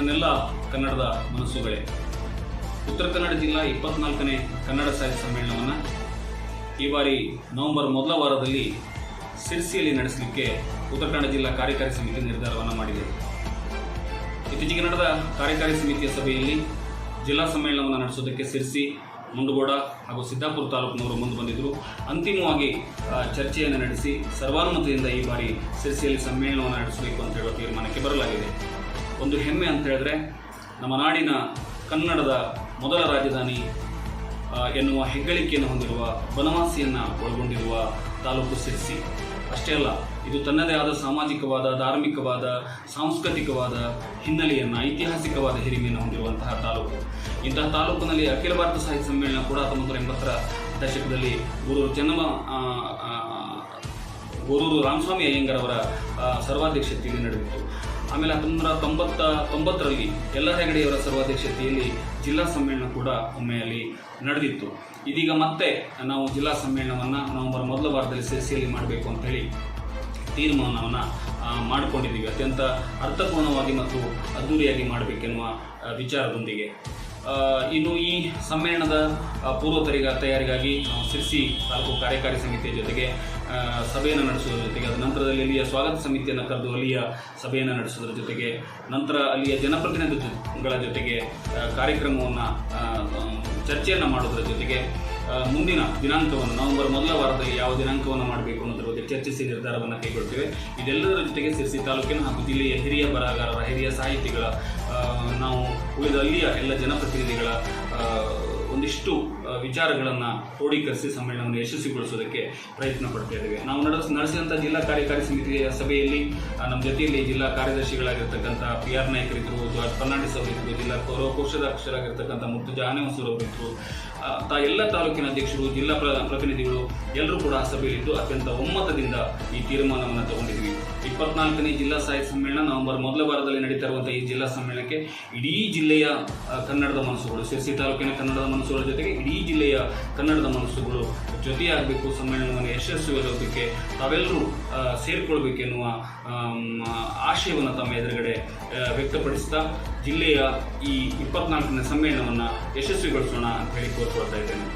ನನ್ನೆಲ್ಲ ಕನ್ನಡದ ಮನಸ್ಸುಗಳೇ. ಉತ್ತರ ಕನ್ನಡ ಜಿಲ್ಲಾ ಇಪ್ಪತ್ನಾಲ್ಕನೇ ಕನ್ನಡ ಸಾಹಿತ್ಯ ಸಮ್ಮೇಳನವನ್ನು ಈ ಬಾರಿ ನವೆಂಬರ್ ಮೊದಲ ವಾರದಲ್ಲಿ ಸಿರ್ಸಿಯಲ್ಲಿ ನಡೆಸಲಿಕ್ಕೆ ಉತ್ತರ ಕನ್ನಡ ಜಿಲ್ಲಾ ಕಾರ್ಯಕಾರಿ ಸಮಿತಿ ನಿರ್ಧಾರವನ್ನು ಮಾಡಿದೆ. ಇತ್ತೀಚೆಗೆ ನಡೆದ ಕಾರ್ಯಕಾರಿ ಸಮಿತಿಯ ಸಭೆಯಲ್ಲಿ ಜಿಲ್ಲಾ ಸಮ್ಮೇಳನವನ್ನು ನಡೆಸೋದಕ್ಕೆ ಸಿರ್ಸಿ, ಮುಂಡಗೋಡ ಹಾಗೂ ಸಿದ್ದಾಪುರ ತಾಲೂಕಿನವರು ಮುಂದೆ ಬಂದಿದ್ದರು ಅಂತಿಮವಾಗಿ ಚರ್ಚೆಯನ್ನು ನಡೆಸಿ ಸರ್ವಾನುಮತದಿಂದ ಈ ಬಾರಿ ಸಿರ್ಸಿಯಲ್ಲಿ ಸಮ್ಮೇಳನವನ್ನು ನಡೆಸಬೇಕು ಅಂತ ಹೇಳುವ ತೀರ್ಮಾನಕ್ಕೆ ಬರಲಾಗಿದೆ. ಒಂದು ಹೆಮ್ಮೆ ಅಂತ ಹೇಳಿದ್ರೆ ನಮ್ಮ ನಾಡಿನ ಕನ್ನಡದ ಮೊದಲ ರಾಜಧಾನಿ ಎನ್ನುವ ಹೆಗ್ಗಳಿಕೆಯನ್ನು ಹೊಂದಿರುವ ಬನವಾಸಿಯನ್ನು ಒಳಗೊಂಡಿರುವ ತಾಲೂಕು ಸಿರ್ಸಿ. ಅಷ್ಟೇ ಅಲ್ಲ, ಇದು ತನ್ನದೇ ಆದ ಸಾಮಾಜಿಕವಾದ, ಧಾರ್ಮಿಕವಾದ, ಸಾಂಸ್ಕೃತಿಕವಾದ ಹಿನ್ನೆಲೆಯನ್ನು, ಐತಿಹಾಸಿಕವಾದ ಹಿರಿಮೆಯನ್ನು ಹೊಂದಿರುವಂತಹ ತಾಲೂಕು. ಇಂತಹ ತಾಲೂಕಿನಲ್ಲಿ ಅಖಿಲ ಭಾರತ ಸಾಹಿತ್ಯ ಸಮ್ಮೇಳನ ಕೂಡ ಹತ್ತೊಂಬತ್ತು ನೂರ ಎಂಬತ್ತರ ದಶಕದಲ್ಲಿ ಗುರು ಚೆನ್ನಮ್ಮ ಗುರೂರು ರಾಮಸ್ವಾಮಿ ಅಯ್ಯಂಗರವರ ಸರ್ವಾಧ್ಯಕ್ಷತೆಯಲ್ಲಿ ನಡೆದಿತ್ತು. ಆಮೇಲೆ ಹತ್ತೊಂಬತ್ತು ತೊಂಬತ್ತ, ತೊಂಬತ್ತರಲ್ಲಿ ಎಲ್ಲ ಹೆಗಡೆಯವರ ಸರ್ವಾಧ್ಯಕ್ಷತೆಯಲ್ಲಿ ಜಿಲ್ಲಾ ಸಮ್ಮೇಳನ ಕೂಡ ಒಮ್ಮೆ ಅಲ್ಲಿ ನಡೆದಿತ್ತು. ಇದೀಗ ಮತ್ತೆ ನಾವು ಜಿಲ್ಲಾ ಸಮ್ಮೇಳನವನ್ನು ನವೆಂಬರ್ ಮೊದಲ ವಾರದಲ್ಲಿ ಸಿರಿಸಿಯಲ್ಲಿ ಮಾಡಬೇಕು ಅಂತೇಳಿ ತೀರ್ಮಾನವನ್ನು ಮಾಡಿಕೊಂಡಿದ್ದೀವಿ. ಅತ್ಯಂತ ಅರ್ಥಪೂರ್ಣವಾಗಿ ಮತ್ತು ಅದ್ಧೂರಿಯಾಗಿ ಮಾಡಬೇಕೆನ್ನುವ ವಿಚಾರದೊಂದಿಗೆ. ಇನ್ನು ಈ ಸಮ್ಮೇಳನದ ಪೂರ್ವತರಿಗ ಪೂರ್ವ ತರಿಗ ತಯಾರಿಗಾಗಿ ನಾವು ಸಿರ್ಸಿ ತಾಲೂಕು ಕಾರ್ಯಕಾರಿ ಸಮಿತಿಯ ಜೊತೆಗೆ ಸಭೆಯನ್ನು ನಡೆಸುವುದರ ಜೊತೆಗೆ ಅದರ ನಂತರದಲ್ಲಿ ಅಲ್ಲಿಯ ಸ್ವಾಗತ ಸಮಿತಿಯನ್ನು ಕರೆದು ಅಲ್ಲಿಯ ಸಭೆಯನ್ನು ನಡೆಸುವುದರ ಜೊತೆಗೆ, ನಂತರ ಅಲ್ಲಿಯ ಜನಪ್ರತಿನಿಧಿಗಳ ಜೊತೆಗೆ ಕಾರ್ಯಕ್ರಮವನ್ನು ಚರ್ಚೆಯನ್ನು ಮಾಡೋದರ ಜೊತೆಗೆ ಮುಂದಿನ ದಿನಾಂಕವನ್ನು, ನವೆಂಬರ್ ಮೊದಲ ವಾರದಲ್ಲಿ ಯಾವ ದಿನಾಂಕವನ್ನು ಮಾಡಬೇಕು ಅನ್ನೋದ್ರ ಬಗ್ಗೆ ಚರ್ಚಿಸಿ ನಿರ್ಧಾರವನ್ನು ಕೈಗೊಳ್ತೇವೆ. ಇದೆಲ್ಲದರ ಜೊತೆಗೆ ಸಿರ್ಸಿ ತಾಲೂಕಿನ ಹಾಗೂ ಜಿಲ್ಲೆಯ ಹಿರಿಯ ಬರಹಗಾರರ, ಹಿರಿಯ ಸಾಹಿತಿಗಳ ನಾವು ಉಳಿದ ಅಲ್ಲಿಯ ಎಲ್ಲ ಜನಪ್ರತಿನಿಧಿಗಳ ಒಂದಿಷ್ಟು ವಿಚಾರಗಳನ್ನು ಕ್ರೋಢೀಕರಿಸಿ ಸಮ್ಮೇಳನವನ್ನು ಯಶಸ್ವಿಗೊಳಿಸೋದಕ್ಕೆ ಪ್ರಯತ್ನ ಪಡ್ತಾ ಇದ್ದೇವೆ. ನಾವು ನಡೆಸ ನಡೆಸಿದಂಥ ಜಿಲ್ಲಾ ಕಾರ್ಯಕಾರಿ ಸಮಿತಿಯ ಸಭೆಯಲ್ಲಿ ನಮ್ಮ ಜೊತೆಯಲ್ಲಿ ಜಿಲ್ಲಾ ಕಾರ್ಯದರ್ಶಿಗಳಾಗಿರ್ತಕ್ಕಂಥ ಪಿ ಆರ್ ನಾಯಕರಿದ್ದರು ಜಾರ್ಜ್ ಫರ್ನಾಂಡಿಸ್ ಅವರಿದ್ದರು ಜಿಲ್ಲಾ ಗೌರವ ಕೋಶಾಧ್ಯಕ್ಷರಾಗಿರ್ತಕ್ಕಂಥ ಮುರ್ತುಜಾ ಆನೆಮಸೂರ್ ಅವರಿದ್ದರು ತಾ ಎಲ್ಲ ತಾಲೂಕಿನ ಅಧ್ಯಕ್ಷರು, ಜಿಲ್ಲಾ ಪ್ರ, ಪ್ರತಿನಿಧಿಗಳು ಎಲ್ಲರೂ ಕೂಡ ಆ ಸಭೆಯಲ್ಲಿದ್ದು ಅತ್ಯಂತ ಒಮ್ಮತದಿಂದ ಈ ತೀರ್ಮಾನವನ್ನು ತಗೊಂಡಿದ್ವಿ ಇಪ್ಪತ್ನಾಲ್ಕನೇ ಜಿಲ್ಲಾ ಸಾಹಿತ್ಯ ಸಮ್ಮೇಳನ ನವೆಂಬರ್ ಮೊದಲ ವಾರದಲ್ಲಿ ನಡೀತಾ ಇರುವಂಥ ಈ ಜಿಲ್ಲಾ ಸಮ್ಮೇಳನಕ್ಕೆ ಇಡೀ ಜಿಲ್ಲೆಯ ಕನ್ನಡದ ಮನಸ್ಸುಗಳು ಶಿರ್ಸಿ ತಾಲೂಕಿನ ಕನ್ನಡದ ಮನಸ್ಸುಗಳ ಜೊತೆಗೆ ಇಡೀ ಜಿಲ್ಲೆಯ ಕನ್ನಡದ ಮನಸ್ಸುಗಳು ಜೊತೆಯಾಗಬೇಕು, ಸಮ್ಮೇಳನವನ್ನು ಯಶಸ್ವಿಗೊಳಿಸೋದಕ್ಕೆ ತಾವೆಲ್ಲರೂ ಸೇರಿಕೊಳ್ಬೇಕೆನ್ನುವ ಆಶಯವನ್ನು ತಮ್ಮ ಎದುರುಗಡೆ ವ್ಯಕ್ತಪಡಿಸ್ತಾ ಜಿಲ್ಲೆಯ ಈ ಇಪ್ಪತ್ನಾಲ್ಕನೇ ಸಮ್ಮೇಳನವನ್ನು ಯಶಸ್ವಿಗೊಳಿಸೋಣ ಅಂತ ಹೇಳಿ ಕೋರ್ಕೊಳ್ತಾ ಇದ್ದೇನೆ.